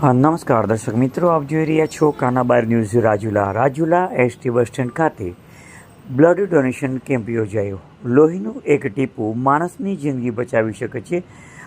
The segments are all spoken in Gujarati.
નમસ્કાર દર્શક મિત્રો, આપ જોઈ રહ્યા છો Kanabar news Rajula. Rajula ST bus stand ખાતે બ્લડ ડોનેશન કેમ્પ યોજાયો. લોહીનું એક ટીપું માણસની જિંદગી બચાવી શકે છે.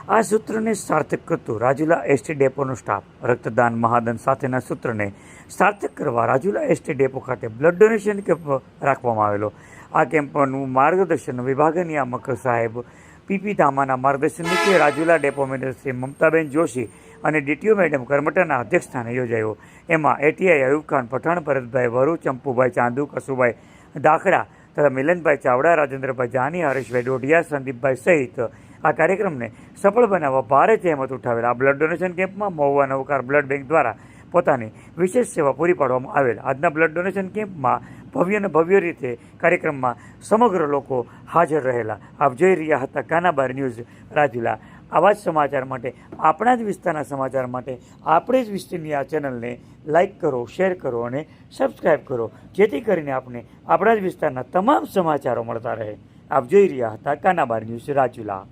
આ સૂત્રને સાર્થક કરતો રાજુલા એસટી ડેપોનો સ્ટાફ રક્તદાન મહાદાન સાથેના સૂત્રને સાર્થક કરવા રાજુલા એસટી ડેપો ખાતે બ્લડ ડોનેશન કેમ્પ રાખવામાં આવેલો. આ કેમ્પનું માર્ગદર્શન વિભાગ નિયામક સાહેબ પીપી ધામાના માર્ગદર્શન નીચે રાજુલા ડેપો મેનેજર શ્રી મમતાબેન જોશી અને ડીટીયુ મેડમ કરમટાના અધ્યક્ષસ્થાને યોજાયો. એમાં એટીઆઈ અયુબ ખાન પઠાણ, ભરતભાઈ વરુ, ચંપુભાઈ ચાંદુ, કસુભાઈ દાખડા તથા મિલનભાઈ ચાવડા, રાજેન્દ્રભાઈ જાની, હરેશભાઈ ડોડિયા સંદીપભાઈ સહિત આ કાર્યક્રમને સફળ બનાવવા ભારે જહેમત ઉઠાવેલા. બ્લડ ડોનેશન કેમ્પમાં મહુવા નવકાર બ્લડ બેંક દ્વારા પોતાની વિશેષ સેવા પૂરી પાડવામાં આવેલ. આજના બ્લડ ડોનેશન કેમ્પમાં ભવ્ય અને ભવ્ય રીતે કાર્યક્રમમાં સમગ્ર લોકો હાજર રહેલા. આપ જોઈ રહ્યા હતા કાનાબાર ન્યૂઝ રાજુલા. આવા જ સમાચાર માટે, આપણા જ વિસ્તારના સમાચાર માટે, આપણે જ વિસ્તારની આ ચેનલને લાઈક કરો, શેર કરો અને સબસ્ક્રાઈબ કરો, જેથી કરીને આપણે આપણા જ વિસ્તારના તમામ સમાચારો મળતા રહે. આપ જોઈ રહ્યા હતા કાનાબાર ન્યૂઝ રાજુલા.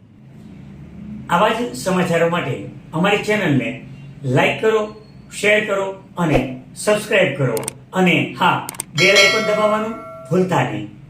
આવા જ સમાચારો માટે અમારી ચેનલને લાઈક કરો, શેર કરો અને સબસ્ક્રાઈબ કરો. અને હા, બેલ પણ દબાવવાનું ભૂલતા નહીં.